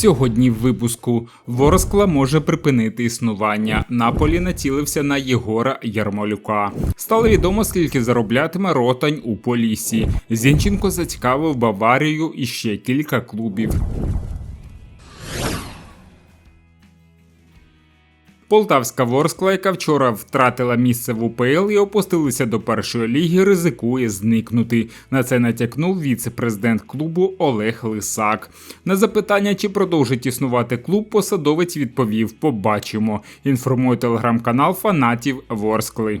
Сьогодні в випуску Ворскла може припинити існування. Наполі націлився на Єгора Ярмолюка. Стало відомо, скільки зароблятиме ротань у Полісі. Зінченко зацікавив Баварію і ще кілька клубів. Полтавська Ворскла, яка вчора втратила місце в УПЛ і опустилася до першої ліги, ризикує зникнути. На це натякнув віце-президент клубу Олег Лисак. На запитання, чи продовжить існувати клуб, посадовець відповів: Побачимо. Інформує телеграм-канал фанатів Ворскли.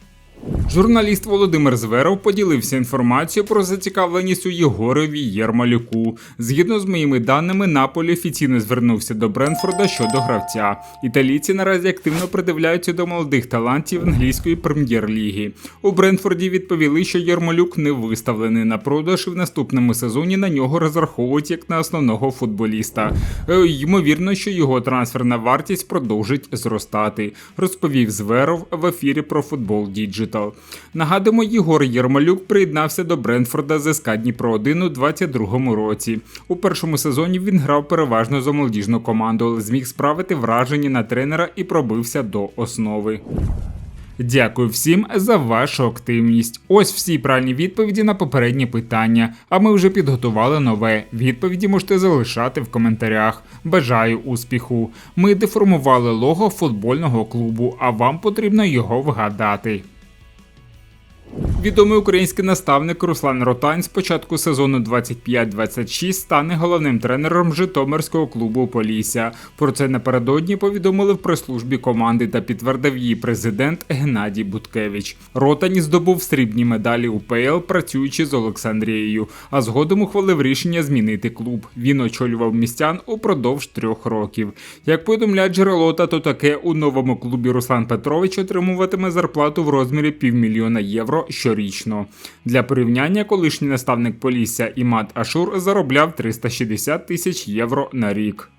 Журналіст Володимир Зверов поділився інформацією про зацікавленість у Єгорові Єрмалюку. Згідно з моїми даними, Наполі офіційно звернувся до Бренфорда щодо гравця. Італійці наразі активно придивляються до молодих талантів англійської прем'єр-ліги. У Бренфорді відповіли, що Єрмалюк не виставлений на продаж і в наступному сезоні на нього розраховують як на основного футболіста. Е, Ймовірно, що його трансферна вартість продовжить зростати, розповів Зверов в ефірі про футбол Діджит. Digital. Нагадуємо, Єгор Єрмалюк приєднався до Брентфорда з СК Дніпро 1 у 22 році. У першому сезоні він грав переважно за молодіжну команду, але зміг справити враження на тренера і пробився до основи. Дякую всім за вашу активність. Ось всі правильні відповіді на попередні питання. А ми вже підготували нове. Відповіді можете залишати в коментарях. Бажаю успіху! Ми деформували лого футбольного клубу, а вам потрібно його вгадати. Відомий український наставник Руслан Ротань з початку сезону 25-26 стане головним тренером Житомирського клубу Полісся. Про це напередодні повідомили в прес-службі команди та підтвердив її президент Геннадій Буткевич. Ротань здобув срібні медалі УПЛ, працюючи з Олександрією, а згодом ухвалив рішення змінити клуб. Він очолював містян упродовж трьох років. Як повідомляє джерело, та то таке у новому клубі Руслан Петрович отримуватиме зарплату в розмірі півмільйона євро щорічно. Для порівняння, колишній наставник Полісся Імад Ашур заробляв 360 тисяч євро на рік.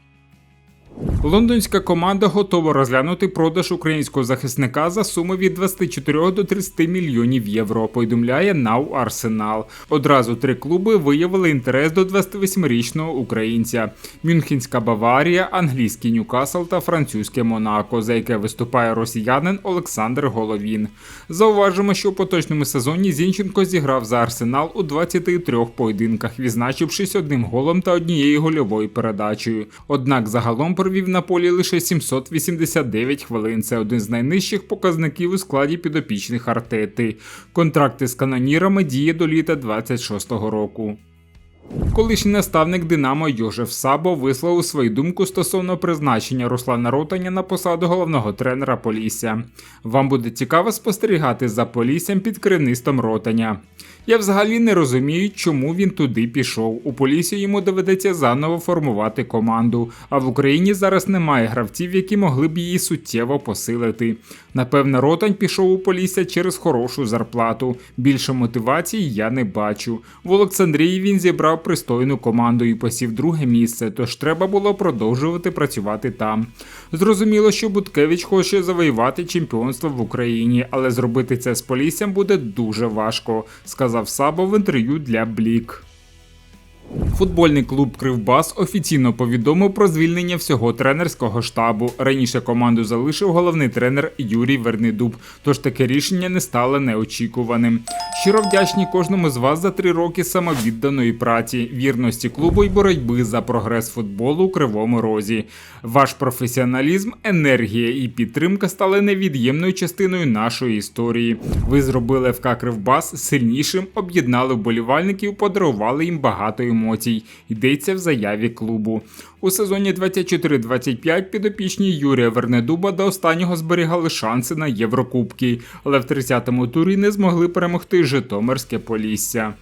Лондонська команда готова розглянути продаж українського захисника за суми від 24 до 30 мільйонів євро. Повідомляє Нау Арсенал. Одразу три клуби виявили інтерес до 28-річного українця: Мюнхенська Баварія, англійський Ньюкасл та французьке Монако, за яке виступає росіянин Олександр Головін. Зауважимо, що у поточному сезоні Зінченко зіграв за Арсенал у 23 поєдинках, відзначившись одним голом та однією гольовою передачею. Однак загалом провів на полі лише 789 хвилин. Це один з найнижчих показників у складі підопічних артети. Контракти з канонірами діє до літа 26-го року. Колишній наставник Динамо Йожеф Сабо висловив свою думку стосовно призначення Руслана Ротаня на посаду головного тренера Полісся. Вам буде цікаво спостерігати за Поліссям під керівництвом Ротаня. Я взагалі не розумію, чому він туди пішов. У Полісі йому доведеться заново формувати команду, а в Україні зараз немає гравців, які могли б її суттєво посилити. Напевне, Ротань пішов у Полісся через хорошу зарплату. Більше мотивації я не бачу. В Олександрії він зібрав пристойну команду і посів друге місце, тож треба було продовжувати працювати там. Зрозуміло, що Буткевич хоче завоювати чемпіонство в Україні, але зробити це з Поліссям буде дуже важко, сказав Сабо в інтерв'ю для Блік. Футбольний клуб Кривбас офіційно повідомив про звільнення всього тренерського штабу. Раніше команду залишив головний тренер Юрій Вернидуб, тож таке рішення не стало неочікуваним. Щиро вдячні кожному з вас за три роки самовідданої праці, вірності клубу і боротьби за прогрес футболу у кривому розі. Ваш професіоналізм, енергія і підтримка стали невід'ємною частиною нашої історії. Ви зробили ФК Кривбас сильнішим, об'єднали вболівальників, подарували їм багато емоцій. Йдеться в заяві клубу. У сезоні 24-25 підопічні Юрія Вернедуба до останнього зберігали шанси на Єврокубки, але в 30-му турі не змогли перемогти Житомирське Полісся.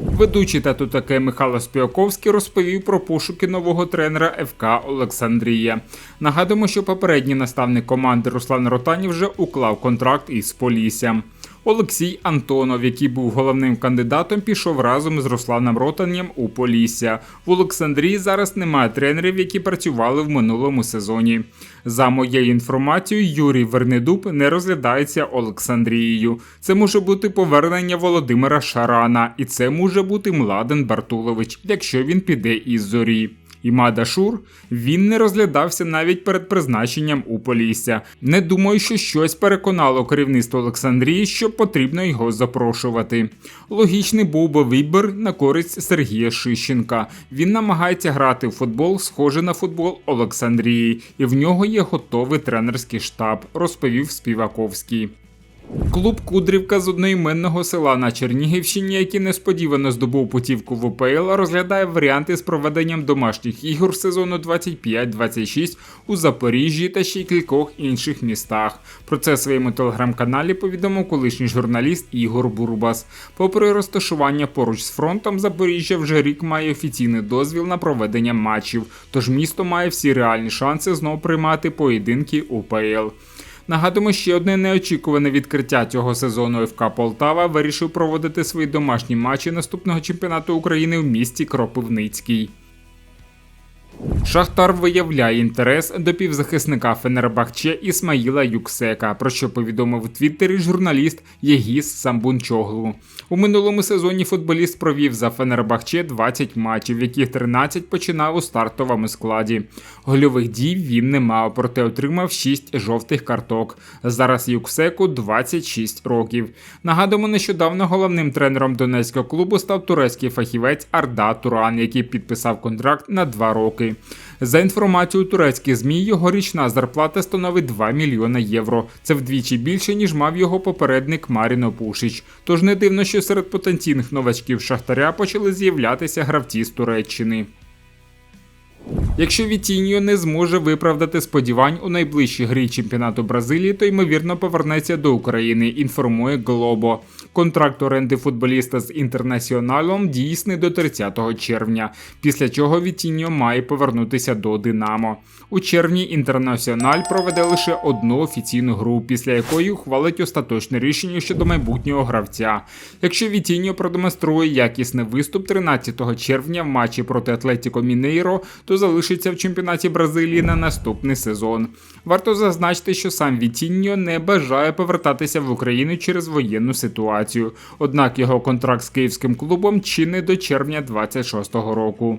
Ведучий тату таке Михайло Спіаковський розповів про пошуки нового тренера ФК Олександрія. Нагадуємо, що попередній наставник команди Руслан Ротанів вже уклав контракт із Поліссям. Олексій Антонов, який був головним кандидатом, пішов разом з Русланом Ротанням у Полісся. В Олександрії зараз немає тренерів, які працювали в минулому сезоні. За моєю інформацією, Юрій Вернедуб не розглядається Олександрією. Це може бути повернення Володимира Шарана, і це може бути Младен Бартулович, якщо він піде із зорі. Імада Шур він не розглядався навіть перед призначенням у Полісся. Не думаю, що щось переконало керівництво Олександрії, що потрібно його запрошувати. Логічний був би вибір на користь Сергія Шищенка. Він намагається грати в футбол, схоже на футбол Олександрії, і в нього є готовий тренерський штаб, розповів Співаковський. Клуб Кудрівка з одноіменного села на Чернігівщині, який несподівано здобув путівку в УПЛ, розглядає варіанти з проведенням домашніх ігор сезону 25-26 у Запоріжжі та ще й кількох інших містах. Про це в своєму телеграм-каналі повідомив колишній журналіст Ігор Бурбас. Попри розташування поруч з фронтом, Запоріжжя вже рік має офіційний дозвіл на проведення матчів, тож місто має всі реальні шанси знову приймати поєдинки УПЛ. Нагадуємо, ще одне неочікуване відкриття цього сезону ФК Полтава вирішив проводити свої домашні матчі наступного чемпіонату України в місті Кропивницький. Шахтар виявляє інтерес до півзахисника Фенербахче Ісмаїла Юксека, про що повідомив у Твіттері журналіст Єгіс Самбунчоглу. У минулому сезоні футболіст провів за Фенербахче 20 матчів, яких 13 починав у стартовому складі. Гольових дій він не мав, проте отримав 6 жовтих карток. Зараз Юксеку 26 років. Нагадуємо, нещодавно головним тренером донецького клубу став турецький фахівець Арда Туран, який підписав контракт на 2 роки. За інформацією турецьких змі, його річна зарплата становить 2 мільйона євро. Це вдвічі більше ніж мав його попередник Маріно Пушич. Тож не дивно, що серед потенційних новачків Шахтаря почали з'являтися гравці з Туреччини. Якщо Вітіньо не зможе виправдати сподівань у найближчій грі чемпіонату Бразилії, то ймовірно повернеться до України. Інформує Глобо. Контракт оренди футболіста з інтернаціоналом дійсний до 30 червня, після чого Вітіньо має повернутися до Динамо. У червні інтернаціональ проведе лише одну офіційну гру, після якої ухвалить остаточне рішення щодо майбутнього гравця. Якщо Вітіньо продемонструє якісний виступ 13 червня в матчі проти Атлетіко Мінейро, то залишиться в чемпіонаті Бразилії на наступний сезон. Варто зазначити, що сам Вітіньо не бажає повертатися в Україну через воєнну ситуацію. Однак його контракт з київським клубом чинний до червня 26-го року.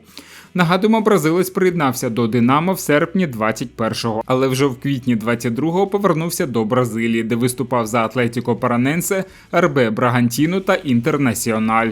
Нагадуємо, бразилець приєднався до Динамо в серпні 21-го, але вже в квітні 22-го повернувся до Бразилії, де виступав за Атлетіко Параненсе, РБ Брагантіно та Інтернаціональ.